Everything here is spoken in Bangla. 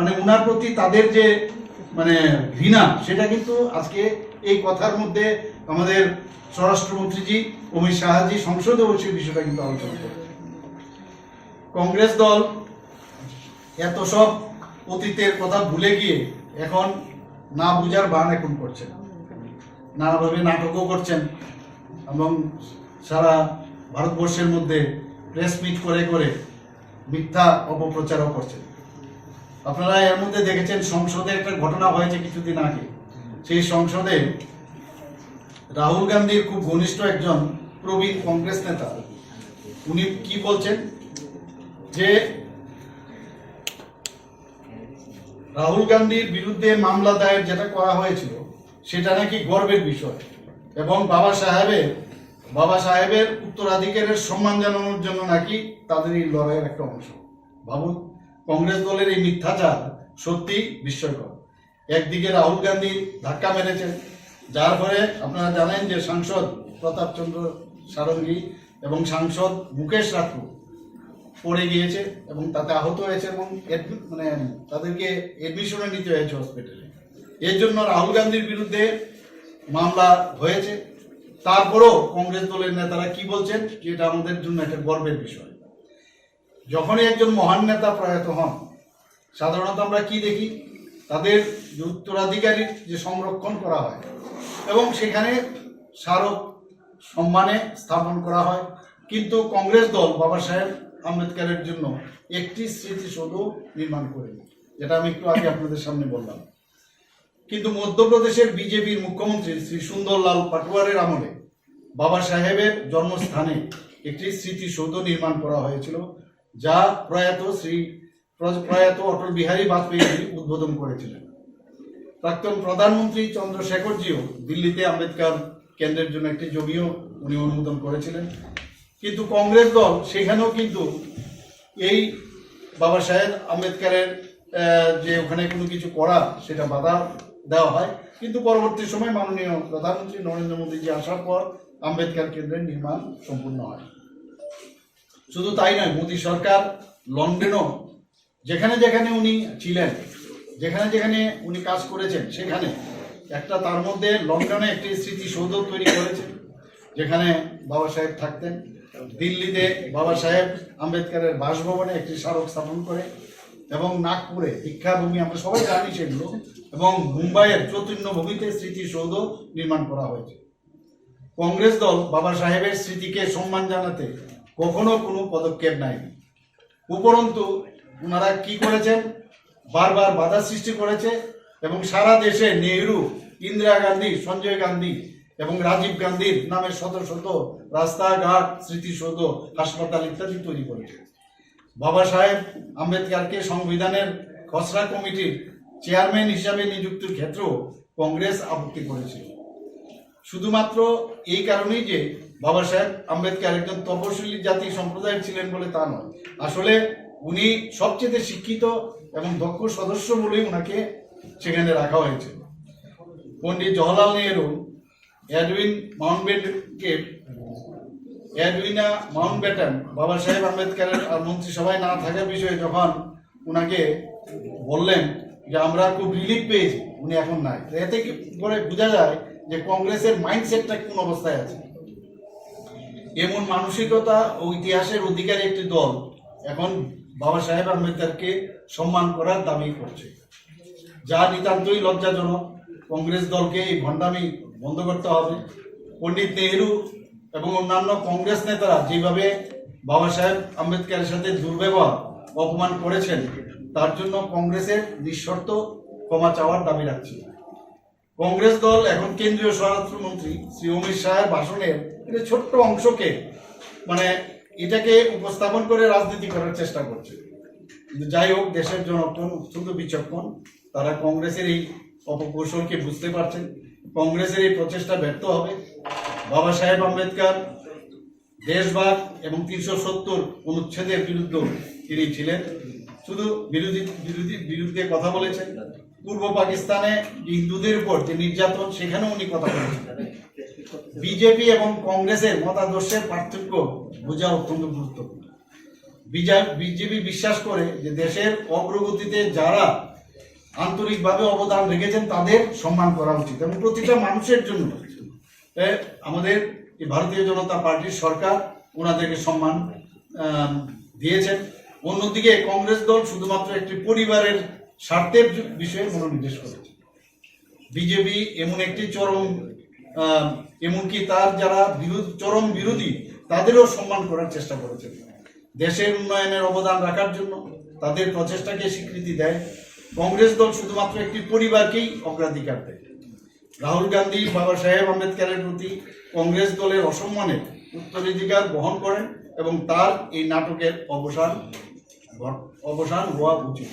মানে উনার প্রতি তাদের যে মানে ঘৃণা, সেটা কিন্তু আজকে এই কথার মধ্যে আমাদের স্বরাষ্ট্রমন্ত্রীজি, অমিত শাহজি সংসদে বসে বিষয়টা কিন্তু আলোচনা করেছে কংগ্রেস দল এত সব অতীতের কথা ভুলে গিয়ে এখন না বুঝার বান এখন করছেন নানাভাবে নাটকও করছেন এবং সারা ভারতবর্ষের মধ্যে প্রেস মিট করে করে মিথ্যা অপপ্রচারও করছেন। আপনারা এর মধ্যে দেখেছেন সংসদে একটা ঘটনা হয়েছে কিছুদিন আগে। সেই সংসদে রাহুল গান্ধীর খুব ঘনিষ্ঠ একজন প্রবীণ কংগ্রেস নেতা। উনি কি বলছেন? যে রাহুল গান্ধীর বিরুদ্ধে মামলা দায়ের যেটা করা হয়েছিল, সেটা নাকি গর্বের বিষয়। এবং বাবা সাহেবের বাবা সাহেবের উত্তরাধিকারের সম্মান জানানোর জন্য নাকি তাদের এই লড়াইয়ের একটা অংশ। ভাবুন কংগ্রেস দলের এই মিথ্যাচার সত্যি বিস্ময়কর। একদিকে রাহুল গান্ধী ধাক্কা মেরেছেন, যার ফলে আপনারা জানেন যে সাংসদ প্রতাপ চন্দ্র সারঙ্গী এবং সাংসদ মুকেশ রাথু পড়ে গিয়েছে এবং তাতে আহত হয়েছে এবং মানে তাদেরকে এডমিশনে নিতে হয়েছে হসপিটালে এর জন্য রাহুল গান্ধীর বিরুদ্ধে মামলা হয়েছে। তারপরও কংগ্রেস দলের নেতারা কি বলছেন এটা আমাদের জন্য একটা গর্বের বিষয়। যখনই একজন মহান নেতা প্রয়াত হন, সাধারণত আমরা কি দেখি? তাদের যে উত্তরাধিকারীর যে সংরক্ষণ করা হয় এবং সেখানে স্মারক সম্মানে স্থাপন করা হয়। কিন্তু কংগ্রেস দল বাবা সাহেব আম্বেদকরের জন্য একটি স্মৃতিসৌধ নির্মাণ করেনি, যেটা আমি একটু আগে আপনাদের সামনে বললাম। কিন্তু মধ্যপ্রদেশের বিজেপির মুখ্যমন্ত্রী শ্রী সুন্দরলাল পাটোয়ারের আমলে বাবা সাহেবের জন্মস্থানে একটি স্মৃতিসৌধ নির্মাণ করা হয়েছিল। যা প্রয়াত শ্রী প্র- প্রয়াত অটল বিহারী বাজপেয়ী উদ্বোধন করেছিলেন। প্রাক্তন প্রধানমন্ত্রী চন্দ্রশেখরজিও দিল্লিতে আম্বেদকর কেন্দ্রের জন্য একটি জমিও উনি অনুমোদন করেছিলেন। কিন্তু কংগ্রেস দল সেখানেও কিন্তু এই বাবা সাহেব আম্বেদকরের যে ওখানে কোনো কিছু করা সেটা বাধা দেওয়া হয়। কিন্তু পরবর্তী সময় মাননীয় প্রধানমন্ত্রী নরেন্দ্র মোদীজি আসার পর আম্বেদকর কেন্দ্রের নির্মাণ সম্পূর্ণ হয়। শুধু তাই নয়, মোদী সরকার লন্ডনেও, যেখানে যেখানে উনি ছিলেন, যেখানে যেখানে উনি কাজ করেছেন, সেখানে একটা তার মধ্যে লন্ডনে একটি স্মৃতিসৌধ তৈরি করেছেন, যেখানে বাবা সাহেব থাকতেন। দিল্লিতে বাবা সাহেব আম্বেদকরের বাসভবনে একটি স্মারক স্থাপন করে এবং নাগপুরে দীক্ষাভূমি, আমরা সবাই জানি সেগুলো, এবং মুম্বাইয়ের চৈতন্যভূমিতে স্মৃতিসৌধ নির্মাণ করা হয়েছে। কংগ্রেস দল বাবা সাহেবের স্মৃতিকে সম্মান জানাতে কখনো কোনো পদক্ষেপ নেয়নি উপরন্তু ওনারা কি করেছেন? বারবার বাধা সৃষ্টি করেছে এবং সারা দেশে নেহরু, ইন্দিরা গান্ধী, সঞ্জয় গান্ধী এবং রাজীব গান্ধীর নামে শত শত রাস্তাঘাট, স্মৃতিসৌধ, হাসপাতাল ইত্যাদি তৈরি করেছে। বাবা সাহেব আম্বেদকারকে সংবিধানের খসড়া কমিটির চেয়ারম্যান হিসাবে নিযুক্তির ক্ষেত্রেও কংগ্রেস আপত্তি করেছিল শুধুমাত্র এই কারণেই যে বাবা সাহেব, আম্বেদকর একজন তপশিলি জাতি সম্প্রদায়ের ছিলেন বলে তা নয়। আসলে উনি সবচেয়ে শিক্ষিত এবং দক্ষ সদস্য বলেই ওনাকে সেখানে রাখা হয়েছে। পণ্ডিত জওহরলাল নেহরু, এডউইন মাউন্টবেটকে এডউইনা মাউন্টব্যাটেন বাবা সাহেব আম্বেদকরের আর মন্ত্রিসভায় না থাকার বিষয়ে যখন উনাকে বললেন যে আমরা খুব রিলিফ পেয়েছি, উনি এখন নাই। এতে কি করে বোঝা যায় যে কংগ্রেসের মাইন্ডসেটটা কোন অবস্থায় আছে? এমন মানসিকতা ও ইতিহাসের অধিকারী একটি দল এখন বাবা সাহেব আম্বেদকরকে সম্মান করার দাবি করছে। যা নিতান্তই লজ্জাজনক। কংগ্রেস দলকে এই ভণ্ডামি বন্ধ করতে হবে। পণ্ডিত নেহরু এবং অন্যান্য কংগ্রেস নেতারা যেভাবে বাবা সাহেব আম্বেদকারের সাথে দুর্ব্যবহার, অপমান করেছেন, তার জন্য কংগ্রেসের নিঃশর্ত ক্ষমা চাওয়ার দাবি রাখছি। কংগ্রেস দল, এখন কেন্দ্রীয় স্বরাষ্ট্রমন্ত্রী শ্রী অমিত শাহের ভাষণের একটা ছোট্ট অংশকে মানে এটাকে উপস্থাপন করে রাজনীতি করার চেষ্টা করছে। কিন্তু যাই হোক, দেশের জনগণ অত্যন্ত বিচক্ষণ। তারা কংগ্রেসের এই অপকৌশলকে বুঝতে পারছেন। কংগ্রেসের এই প্রচেষ্টা ব্যর্থ হবে। বাবা সাহেব আম্বেদকর, দেশভাগ এবং তিনশো সত্তর অনুচ্ছেদের বিরুদ্ধে তিনি ছিলেন। শুধু বিরোধী বিরোধী, বিরুদ্ধে কথা বলেছেন। পূর্ব পাকিস্তানে হিন্দুদের উপর যে নির্যাতন, সেখানেও উনি কথা বলেছেন বিজেপি এবং কংগ্রেসের মতাদর্শের পার্থক্য বোঝা অত্যন্ত গুরুত্বপূর্ণ। বিজেপি বিশ্বাস করে যে দেশের অগ্রগতিতে যারা আন্তরিকভাবে অবদান রেখেছেন, তাদের সম্মান করা উচিত এবং প্রতিটা মানুষের জন্য। আমাদের ভারতীয় জনতা পার্টির সরকার ওনাদেরকে সম্মান দিয়েছেন। অন্যদিকে কংগ্রেস দল শুধুমাত্র একটি পরিবারের স্বার্থের বিষয়ে মনোনিবেশ করেছে বিজেপি এমন একটি চরম এমনকি তার যারা চরম বিরোধী, তাদেরও সম্মান করার চেষ্টা করেছে। দেশের উন্নয়নের অবদান রাখার জন্য তাদের প্রচেষ্টাকে স্বীকৃতি দেয়। কংগ্রেস দল শুধুমাত্র একটি পরিবারকেই অগ্রাধিকার দেয়। রাহুল গান্ধী, বাবা সাহেব আম্বেদকরের প্রতি কংগ্রেস দলের অসম্মানের উত্তরাধিকার বহন করেন এবং তার এই নাটকের অবসান অবসান হওয়া উচিত।